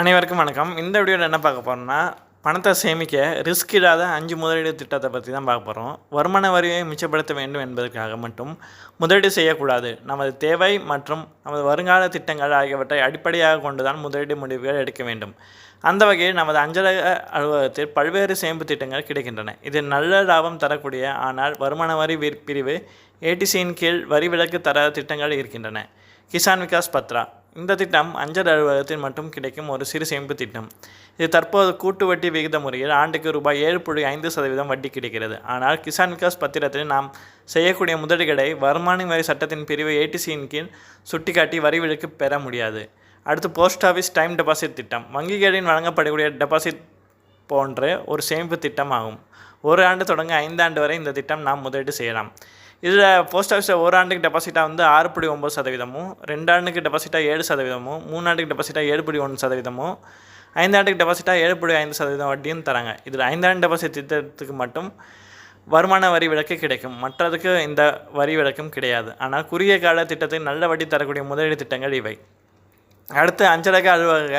அனைவருக்கும் வணக்கம். இந்த வீடியோவில் என்ன பார்க்க போகிறோம்னா பணத்தை சேமிக்க ரிஸ்க் இல்லாத அஞ்சு முதலீடு திட்டத்தை பற்றி தான் பார்க்க போகிறோம் வருமான வரியை மிச்சப்படுத்த வேண்டும் என்பதற்காக மட்டும் முதலீடு செய்யக்கூடாது. நமது தேவை மற்றும் நமது வருங்கால திட்டங்கள் ஆகியவற்றை அடிப்படையாக கொண்டு தான் முதலீடு முடிவுகள் எடுக்க வேண்டும். அந்த வகையில் நமது அஞ்சலக அலுவலகத்தில் பல்வேறு சேமிப்பு திட்டங்கள் கிடைக்கின்றன. இது நல்ல லாபம் தரக்கூடிய ஆனால் வருமான வரி பிரிவு ஏடிசியின் கீழ் வரி விலக்கு தர திட்டங்கள் இருக்கின்றன. கிசான் விகாஸ் பத்ரா. இந்த திட்டம் அஞ்சல் அலுவலகத்தில் மட்டும் கிடைக்கும் ஒரு சிறு சேமிப்பு திட்டம். இது தற்போது கூட்டு வட்டி விகித முறையில் ஆண்டுக்கு ரூபாய் ஏழு புள்ளி ஐந்து சதவீதம் வட்டி கிடைக்கிறது. ஆனால் கிசான் விகாஸ் பத்திரத்தில் நாம் செய்யக்கூடிய முதலீடுகளை வருமான வரி சட்டத்தின் பிரிவு ஏடிசியின் கீழ் சுட்டிக்காட்டி வரி விலக்கு பெற முடியாது. அடுத்து போஸ்ட் ஆஃபீஸ் டைம் டெபாசிட் திட்டம். வங்கிகளின் வழங்கப்படக்கூடிய டெபாசிட் போன்ற ஒரு சேமிப்பு திட்டம் ஆகும் ஒரு ஆண்டு தொடங்க ஐந்தாண்டு வரை இந்த திட்டம் நாம் முதலீடு செய்யலாம். இதில் போஸ்ட் ஆஃபீஸில் ஒரு ஆண்டுக்கு டெபாசிட்டாக வந்து ஆறு புள்ளி ஒம்பது சதவீதமும் ரெண்டு ஆண்டுக்கு டெபாசிட்டாக ஏழு சதவீதமும் மூணு ஆண்டுக்கு டெபாசிட்டாக ஏழு புள்ளி ஒன்று சதவீதமும் ஐந்தாண்டுக்கு டெபாசிட்டாக ஏழு புள்ளி ஐந்து சதவீதம் வட்டியும் தராங்க. இதில் ஐந்தாண்டு டெபாசிட் திட்டத்துக்கு மட்டும் வருமான வரி விலக்கு கிடைக்கும். மற்றதுக்கு இந்த வரி விலக்கும் கிடையாது. ஆனால் குறுகிய கால திட்டத்தை நல்ல வட்டி தரக்கூடிய முதலீடு திட்டங்கள் இவை. அடுத்து அஞ்சலக அலுவலக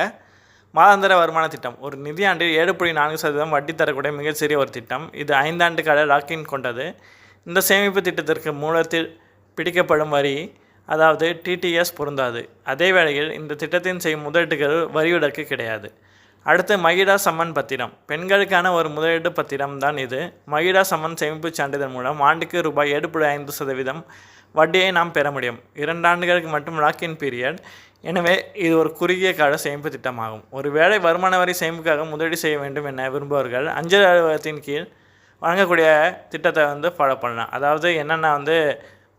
மாதாந்திர வருமான திட்டம். ஒரு நிதியாண்டில் ஏழு புள்ளி நான்கு சதவீதம் வட்டி தரக்கூடிய மிகச்சிறிய ஒரு திட்டம். இது ஐந்தாண்டு கால லாக்இன் கொண்டது. இந்த சேமிப்பு திட்டத்திற்கு மூலத்தில் பிடிக்கப்படும் வரி அதாவது டிடிஎஸ் பொருந்தாது. அதே வேளையில் இந்த திட்டத்தின் செய்யும் முதலீட்டுகள் வரி விலக்கு கிடையாது. அடுத்து மகிழா சம்மன் பத்திரம். பெண்களுக்கான ஒரு முதலீட்டு பத்திரம் தான் இது. மகிழா சம்மன் சேமிப்பு சான்றிதழ் மூலம் ஆண்டுக்கு ரூபாய் ஏழு புள்ளி ஐந்து சதவீதம் வட்டியை நாம் பெற முடியும். இரண்டு ஆண்டுகளுக்கு மட்டும் லாக்இன் பீரியட் எனவே இது ஒரு குறுகிய கால சேமிப்பு திட்டமாகும். ஒருவேளை வருமான வரி சேமிப்புக்காக முதலீடு செய்ய வேண்டும் என விரும்புபவர்கள் அஞ்சல் அலுவலகத்தின் கீழ் வழங்கக்கூடிய திட்டத்தை வந்து ஃபாலோ பண்ணலாம். அதாவது என்னென்னா வந்து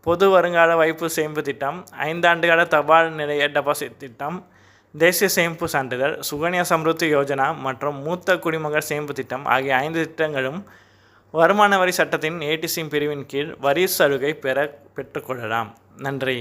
பொது வருங்கால வைப்பு சேமிப்பு திட்டம் ஐந்தாண்டுகால தபால் நிலைய டெபாசிட் திட்டம் தேசிய சேமிப்பு சான்றிதழ் சுகன்யா சம்ருத்தி யோஜனா மற்றும் மூத்த குடிமகள் சேமிப்பு திட்டம் ஆகிய ஐந்து திட்டங்களும் வருமான வரி சட்டத்தின் ஏடிசி பிரிவின் கீழ் வரி சலுகை பெற பெற்றுக்கொள்ளலாம் நன்றி.